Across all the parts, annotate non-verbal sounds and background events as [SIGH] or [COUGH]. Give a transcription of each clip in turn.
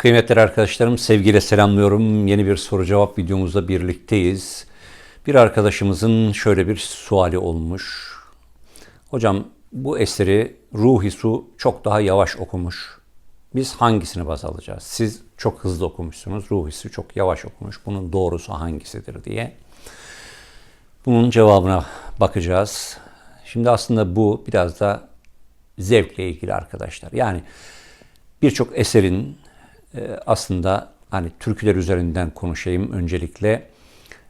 Kıymetli arkadaşlarım, sevgiyle selamlıyorum. Yeni bir soru cevap videomuzda birlikteyiz. Bir arkadaşımızın şöyle bir suali olmuş. Hocam bu eseri Ruhi Su çok daha yavaş okumuş. Biz hangisini baz alacağız? Siz çok hızlı okumuşsunuz, Ruhi Su çok yavaş okumuş. Bunun doğrusu hangisidir diye. Bunun cevabına bakacağız. Şimdi aslında bu biraz da zevkle ilgili arkadaşlar. Yani birçok eserin aslında hani türküler üzerinden konuşayım öncelikle.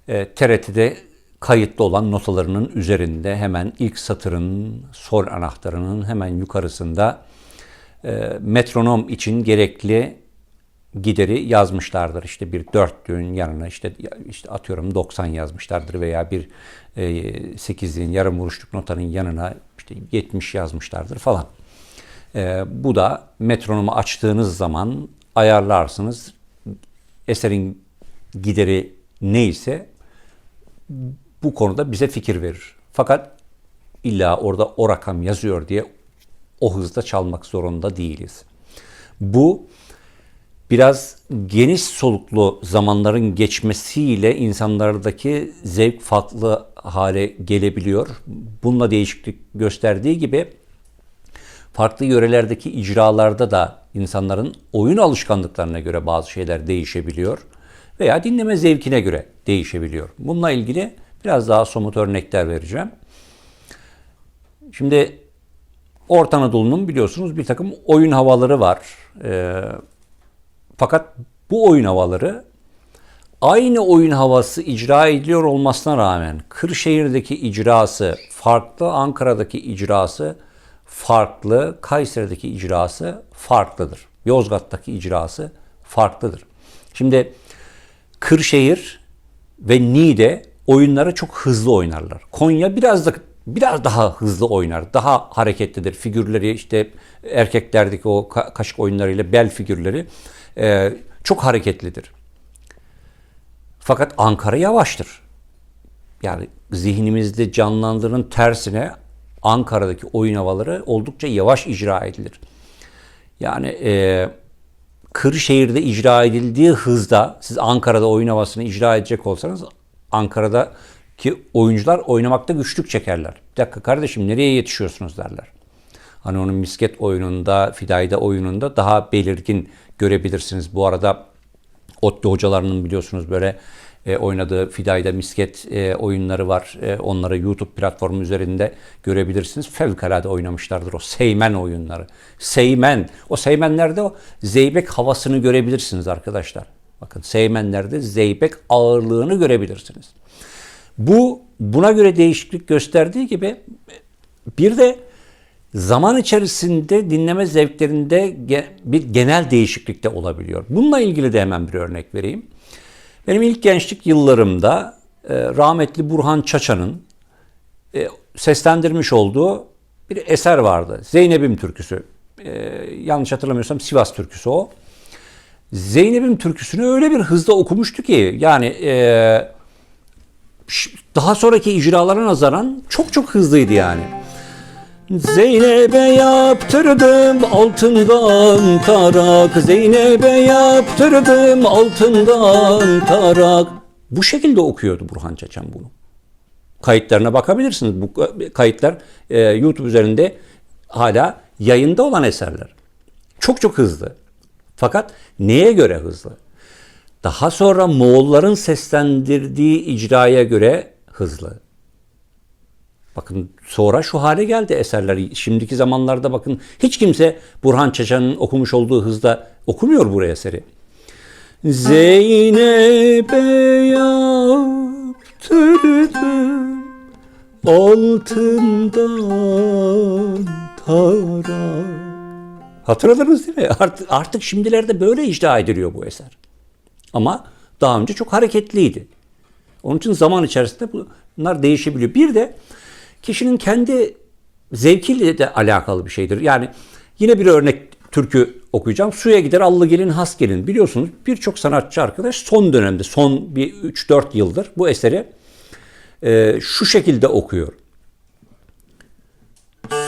E, TRT'de kayıtlı olan notalarının üzerinde hemen ilk satırın sol anahtarının hemen yukarısında e, metronom için gerekli gideri yazmışlardır. İşte bir dörtlüğün yanına işte işte atıyorum 90 yazmışlardır veya bir e, sekizliğin yarım vuruşluk notanın yanına işte 70 yazmışlardır falan. E, bu da metronomu açtığınız zaman ayarlarsınız. Eserin gideri neyse bu konuda bize fikir verir. Fakat illa orada o rakam yazıyor diye o hızda çalmak zorunda değiliz. Bu biraz geniş soluklu zamanların geçmesiyle insanlardaki zevk farklı hale gelebiliyor. Bununla değişiklik gösterdiği gibi farklı yörelerdeki icralarda da insanların oyun alışkanlıklarına göre bazı şeyler değişebiliyor veya dinleme zevkine göre değişebiliyor. Bununla ilgili biraz daha somut örnekler vereceğim. Şimdi Orta Anadolu'nun biliyorsunuz bir takım oyun havaları var. Ee, fakat bu oyun havaları aynı oyun havası icra ediliyor olmasına rağmen Kırşehir'deki icrası farklı, Ankara'daki icrası farklı, Kayseri'deki icrası farklıdır. Yozgat'taki icrası farklıdır. Şimdi Kırşehir ve Niğde oyunları çok hızlı oynarlar. Konya biraz da biraz daha hızlı oynar. Daha hareketlidir. Figürleri işte erkeklerdeki o kaşık oyunlarıyla bel figürleri e, çok hareketlidir. Fakat Ankara yavaştır. Yani zihnimizde canlandırın tersine Ankara'daki oyun havaları oldukça yavaş icra edilir. Yani e, Kırşehir'de icra edildiği hızda siz Ankara'da oyun havasını icra edecek olsanız Ankara'daki oyuncular oynamakta güçlük çekerler. Bir dakika kardeşim nereye yetişiyorsunuz derler. Hani onun misket oyununda, fidayda oyununda daha belirgin görebilirsiniz. Bu arada Otlu hocalarının biliyorsunuz böyle e, oynadığı Fidayda misket e, oyunları var. E, onları YouTube platformu üzerinde görebilirsiniz. Fevkalade oynamışlardır o Seymen oyunları. Seymen. O Seymenlerde o zeybek havasını görebilirsiniz arkadaşlar. Bakın Seymenlerde zeybek ağırlığını görebilirsiniz. Bu buna göre değişiklik gösterdiği gibi bir de zaman içerisinde dinleme zevklerinde bir genel değişiklik de olabiliyor. Bununla ilgili de hemen bir örnek vereyim. Benim ilk gençlik yıllarımda e, rahmetli Burhan Çaça'nın e, seslendirmiş olduğu bir eser vardı. Zeynep'im türküsü. E, yanlış hatırlamıyorsam Sivas türküsü o. Zeynep'im türküsünü öyle bir hızda okumuştu ki yani daha sonraki icralara nazaran çok çok hızlıydı yani. Zeynep'e yaptırdım altından tarak Zeynep'e yaptırdım altından tarak Bu şekilde okuyordu Burhan Çaçan bunu. Kayıtlarına bakabilirsiniz. Bu kayıtlar e, YouTube üzerinde hala yayında olan eserler. Çok çok hızlı. Fakat neye göre hızlı? Daha sonra Moğolların seslendirdiği icraya göre hızlı. Bakın sonra şu hale geldi eserler. Şimdiki zamanlarda bakın hiç kimse Burhan Çeçen'in okumuş olduğu hızda okumuyor bu eseri. Zeynep'e yaptırdım altından tara. Hatırladınız değil mi? Artık, artık şimdilerde böyle icra ediliyor bu eser. Ama daha önce çok hareketliydi. Onun için zaman içerisinde bunlar değişebiliyor. Bir de kişinin kendi zevkiyle de alakalı bir şeydir. Yani yine bir örnek türkü okuyacağım. Suya gider allı gelin has gelin. Biliyorsunuz birçok sanatçı arkadaş son dönemde son bir 3-4 yıldır bu eseri e, şu şekilde okuyor.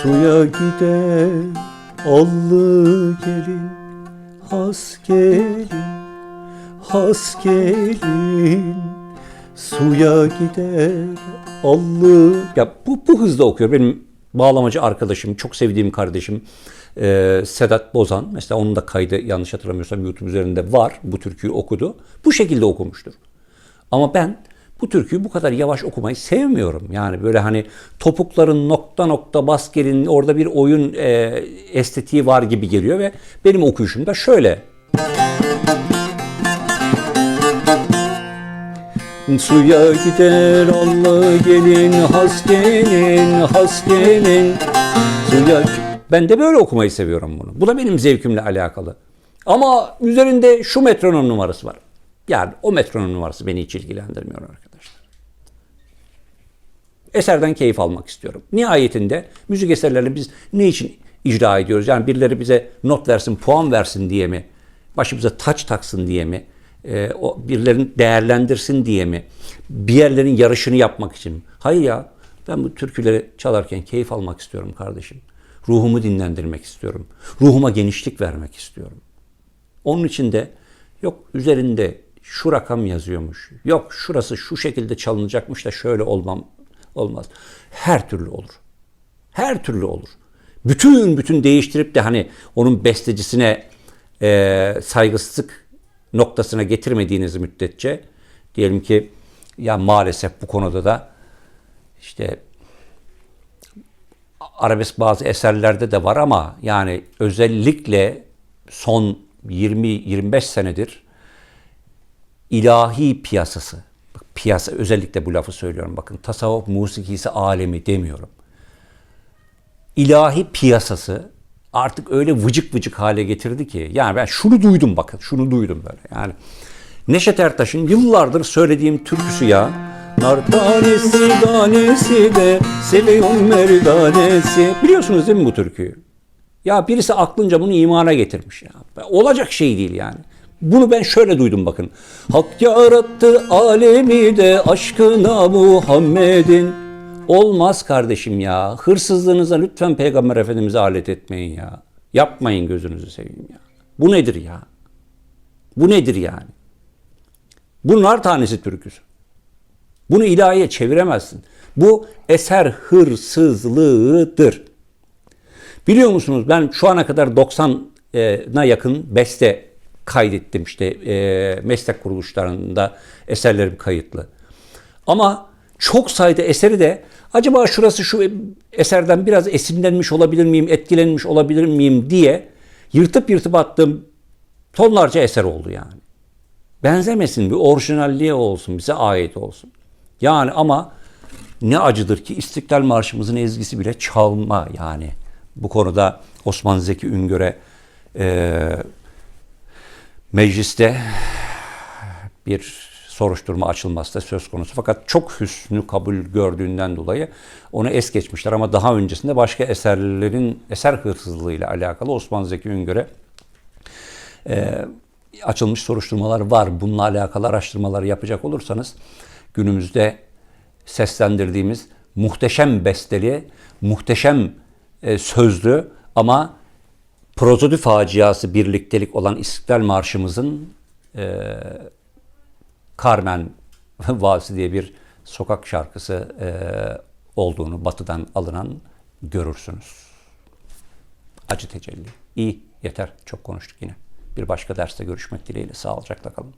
Suya gider allı gelin has gelin, has gelin Suya gider allı Ya bu, bu hızda okuyor benim bağlamacı arkadaşım, çok sevdiğim kardeşim e, Sedat Bozan. Mesela onun da kaydı yanlış hatırlamıyorsam YouTube üzerinde var. Bu türküyü okudu. Bu şekilde okumuştur. Ama ben bu türküyü bu kadar yavaş okumayı sevmiyorum. Yani böyle hani topukların nokta nokta bas orada bir oyun e, estetiği var gibi geliyor ve benim okuyuşum da şöyle. Suya gider Allah gelin has gelin has gelin Suya ben de böyle okumayı seviyorum bunu. Bu da benim zevkimle alakalı. Ama üzerinde şu metronom numarası var. Yani o metronom numarası beni hiç ilgilendirmiyor arkadaşlar. Eserden keyif almak istiyorum. Nihayetinde müzik eserlerini biz ne için icra ediyoruz? Yani birileri bize not versin, puan versin diye mi? Başımıza taç taksın diye mi? Ee, o birilerini değerlendirsin diye mi? Bir yerlerin yarışını yapmak için mi? Hayır ya. Ben bu türküleri çalarken keyif almak istiyorum kardeşim. Ruhumu dinlendirmek istiyorum. Ruhuma genişlik vermek istiyorum. Onun için de yok üzerinde şu rakam yazıyormuş. Yok şurası şu şekilde çalınacakmış da şöyle olmam olmaz. Her türlü olur. Her türlü olur. Bütün bütün değiştirip de hani onun bestecisine e, saygısızlık noktasına getirmediğiniz müddetçe diyelim ki ya maalesef bu konuda da işte arabesk bazı eserlerde de var ama yani özellikle son 20-25 senedir ilahi piyasası, piyasa özellikle bu lafı söylüyorum bakın tasavvuf musikisi alemi demiyorum. İlahi piyasası artık öyle vıcık vıcık hale getirdi ki yani ben şunu duydum bakın şunu duydum böyle yani Neşet Ertaş'ın yıllardır söylediğim türküsü ya Nar tanesi tanesi de seviyorum merdanesi Biliyorsunuz değil mi bu türküyü? Ya birisi aklınca bunu imana getirmiş ya. Olacak şey değil yani. Bunu ben şöyle duydum bakın. Hak yarattı alemi de aşkına Muhammed'in. Olmaz kardeşim ya. Hırsızlığınıza lütfen Peygamber Efendimiz'e alet etmeyin ya. Yapmayın gözünüzü seveyim ya. Bu nedir ya? Bu nedir yani? Bunlar tanesi türküsü. Bunu ilahiye çeviremezsin. Bu eser hırsızlığıdır. Biliyor musunuz ben şu ana kadar 90'a yakın beste kaydettim işte e, meslek kuruluşlarında eserlerim kayıtlı. Ama çok sayıda eseri de acaba şurası şu eserden biraz esinlenmiş olabilir miyim, etkilenmiş olabilir miyim diye yırtıp yırtıp attığım tonlarca eser oldu yani. Benzemesin, bir orijinalliğe olsun, bize ait olsun. Yani ama ne acıdır ki İstiklal Marşımızın ezgisi bile çalma yani. Bu konuda Osman Zeki Üngör'e e, mecliste bir soruşturma açılması da söz konusu. Fakat çok hüsnü kabul gördüğünden dolayı onu es geçmişler. Ama daha öncesinde başka eserlerin eser hırsızlığıyla alakalı Osman Zeki Üngör'e e, açılmış soruşturmalar var. Bununla alakalı araştırmalar yapacak olursanız günümüzde seslendirdiğimiz muhteşem besteli, muhteşem e, sözlü ama prozodi faciası birliktelik olan İstiklal Marşımızın e, Carmen [LAUGHS] Valsi diye bir sokak şarkısı e, olduğunu batıdan alınan görürsünüz. Acı tecelli. İyi, yeter. Çok konuştuk yine. Bir başka derste görüşmek dileğiyle. Sağlıcakla kalın.